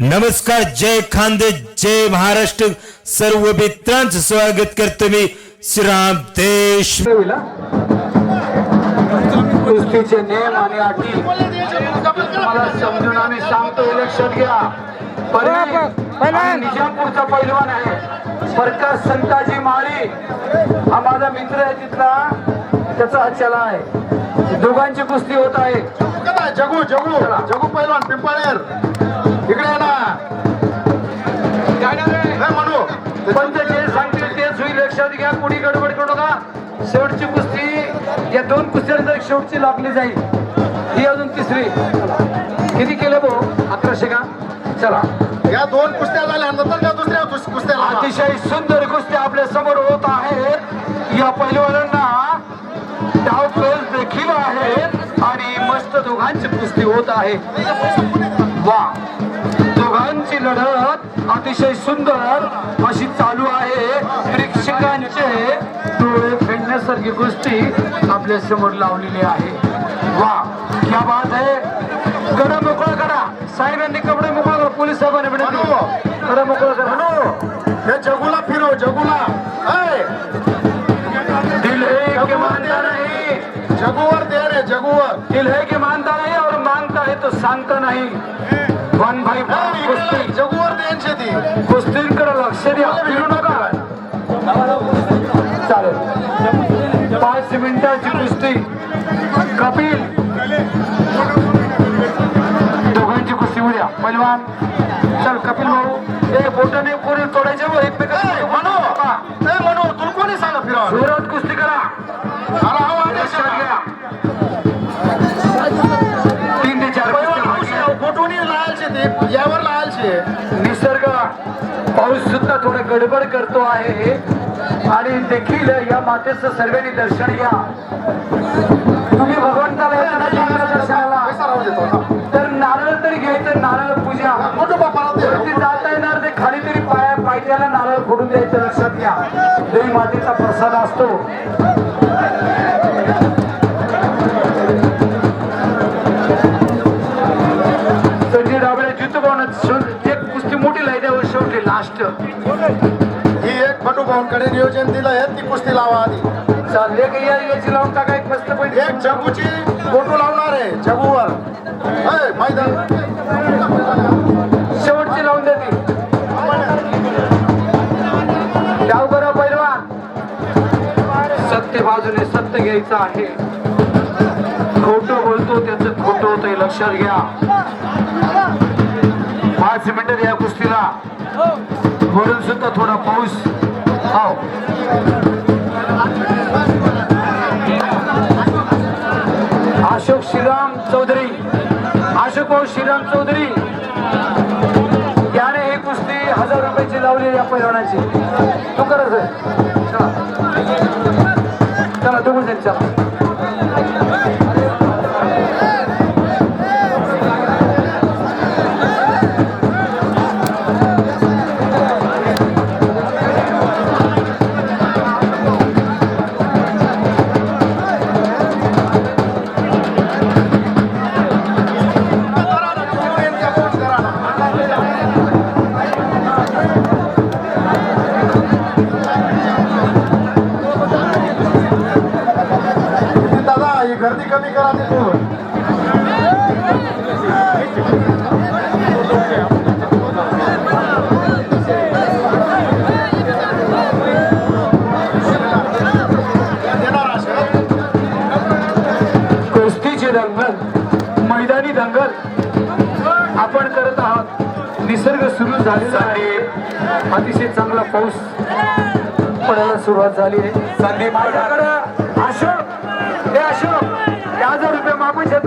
नमस्कार जय खानदे जय महाराष्ट्र. सर्व मित्रांचं स्वागत करतो मी श्रीराम देश. कुस्तीचे नियम आणि अटी. मला समजून आम्ही सांगतो लक्षात घ्या. निजामपूरचा पैलवान आहे. प्रकाश संताजी माळी. हा माझा मित्र आहे तिथला. त्याचा हा चला आहे. दोघांची कुस्ती होत आहे. जगू जगू. जगू पैलवान पिंपळेर इकडे ना. म्हणू पण ते जे सांगतील तेच होईल लक्षात घ्या कुणी गडबड करू नका. शेवटची कुस्ती या दोन कुस्त्यांनंतर एक शेवटची लागली जाईल. ही अजून तिसरी. किती केलं भाऊ? अकराशे का? चला. या दोन कुस्त्या झाल्या नंतर त्या दुसऱ्या कुस- कुस्त्या. अतिशय सुंदर कुस्त्या आपल्यासमोर होत आहेत. या पैलवानांना डाव पेच देखील आहेत आणि मस्त दोघांची कुस्ती होत आहे. वा. दोघांची लढत अतिशय सुंदर अशी चालू आहे. प्रेक्षकांचे डोळे फेडण्यासारखी गोष्टी आपल्यासमोर लावलेली आहे. वा क्या बात आहे. कडा मोकळा करा. साहेबांनी कपडे मोकळा करा. पोलीस साहेबांनी कडा मोकळा करा. हे जगूला फिरव जगूला. दिल है कि मानता नहीं? जगूवर दे रे जगूवर. दिल है कि मानता नहीं? और मानता है तो सांगता नाही। वन भाई हे, कुस्ती. जगूवर द्यांचे ती कुस्तींकडे लक्ष द्या. फिरू नका. चालेल. पाच मिनिटाची कुस्ती. कपिल. दोघांची कुस्ती उद्या. पैलवान चल कपिल भाऊ. ए बोटाने कोणी तोडायचे व एकमेकांना म्हणू म्हणू तुला कोणी सांगा फिरव जोरात कुस्ती करा. सुद्धा थोडं गडबड करतो आहे. आणि देखील या मातेचं सर्वांनी दर्शन घ्या. तुम्ही भगवंताला दर्शनाला. देतो तर नारळ तरी घ्यायचं नारळ पूजा. जाता येणार ते खाली तरी पाया पायथ्याला नारळ फोडून द्यायचं लक्षात घ्या. देवी मातेचा प्रसाद असतो. ही एक फटू भाऊंकडे नियोजन दिलं आहे ती कुस्ती लावा आधी. चालले की या याची लावून टाका एक मस्त पैकी. एक जगूची फोटो लावणार आहे जगूवर मैदान. शेवटची लावून देते. डाव करा पैलवान. सत्य बाजूने सत्य घ्यायचं आहे. खोटं बोलतो त्याचं खोटं होतंय लक्षात घ्या. पाच मिनिटं या कुस्तीला. वरून सुद्धा थोडा पाऊस. हो अशोक श्रीराम चौधरी. अशोक भाऊ श्रीराम चौधरी. याने ही कुस्ती हजार रुपयाची लावली या पैलवानाची. तू करत आहे चला. चला तू बोल चला. कुस्तीची दंगल मैदानी दंगल आपण करत आहात. निसर्ग सुरू झालेला आहे. अतिशय चांगला पाऊस पडायला सुरुवात झाली आहे. संधी माझ्याकडं अशोक हे अशोक हजार रुपये मागून शेत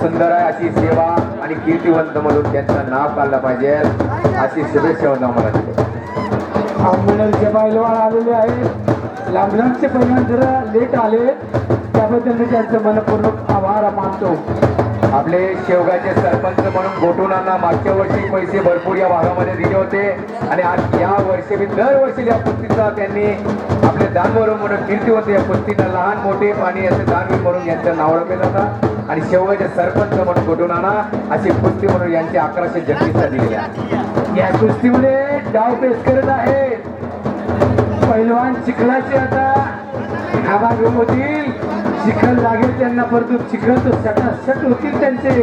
सुंदर आहे अशी सेवा आणि कीर्तिवंत म्हणून त्यांचं नाव काढलं पाहिजे. अशी शुभेच्छा होता मला तिथे. आंबेडकरचे पैलवान आलेले आहेत. लांबलांचे पैलवान जरा लेट आले. त्याबद्दल मी त्यांचं मनपूर्वक आभार मानतो. आपले शेवगाचे सरपंच म्हणून गोटुनांना मागच्या वर्षी पैसे भरपूर या भागामध्ये दिले होते. आणि आज या वर्षी मी दरवर्षी या कुस्तीचा त्यांनी आपले दानवरून म्हणून कीर्तिवंत या कुस्तीला लहान मोठे आणि याचे दानवीर म्हणून यांचं नाव ओळखले जातात आणि शेवगाचे सरपंच म्हणून आणा अशी कुस्ती म्हणून यांचे अकराशे जगदीशला दिलेले आहे. या कुस्तीमध्ये डाव पेस करत आहे. पैलवान चिखलाचे आता घामाघूम होतील. चिखल लागेल त्यांना परतून चिखल तर सटासट होतील त्यांचे.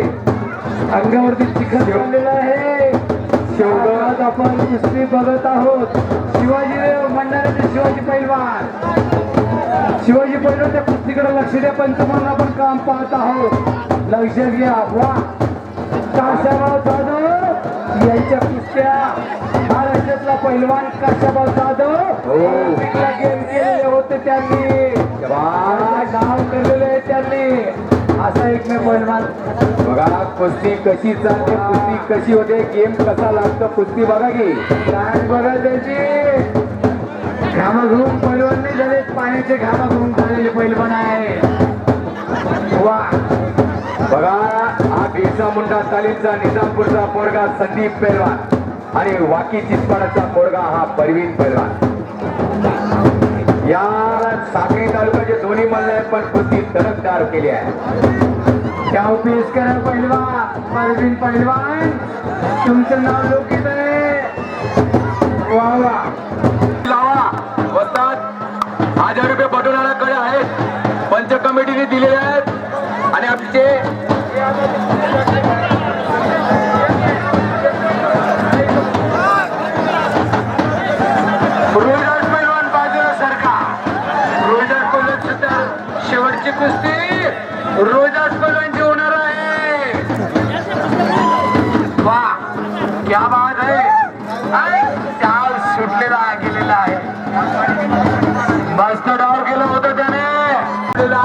अंगावरती चिखल ठेवलेलं आहे. शेवगात आपण कुस्ती बघत आहोत. शिवाजी मंडळाचे शिवाजी पैलवान. शिवाजी पैलवान त्या कुस्तीकडे लक्ष द्या पंच म्हणून आपण काम पाहत आहोत. लक्ष घ्या वा. काशाभाऊ जाधव यांच्या कुस्त्या. महाराष्ट्रातला पैलवान काशाभाऊ जाधव. ऑलिम्पिकला गेम केलेले होते त्यांनी. नाव केलेले आहे त्यांनी. असा एकमेव पैलवान. बघा कुस्ती कशी चालते कुस्ती कशी होते गेम कसा लागतो कुस्ती बघा की. काय बघा त्याची घामाघूम पैलवान नाही झाले पाण्याचे करून झालेले पैलवान आहे. वा. बघा हा बिरसा मुंडा तालीमचा निजामपूरचा पोरगा संदीप पैलवान आणि वाकी चितपाडाचा पोरगा हा परवीन पैलवान. या साखळी तालुक्याचे दोन्ही मल्ल आहेत पण कुस्ती तडकदार केली आहे त्या पेश करा पैलवान परवीन पैलवान. तुमचं नाव लोकित आहे. वा वा. हजार आहेत. पंच कमिटीने दिलेले आहेत. आणि आमचे रोहिदास पैलवान रोहिदास पैलवान सुद्धा शेवटची कुस्ती.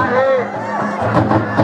आहे.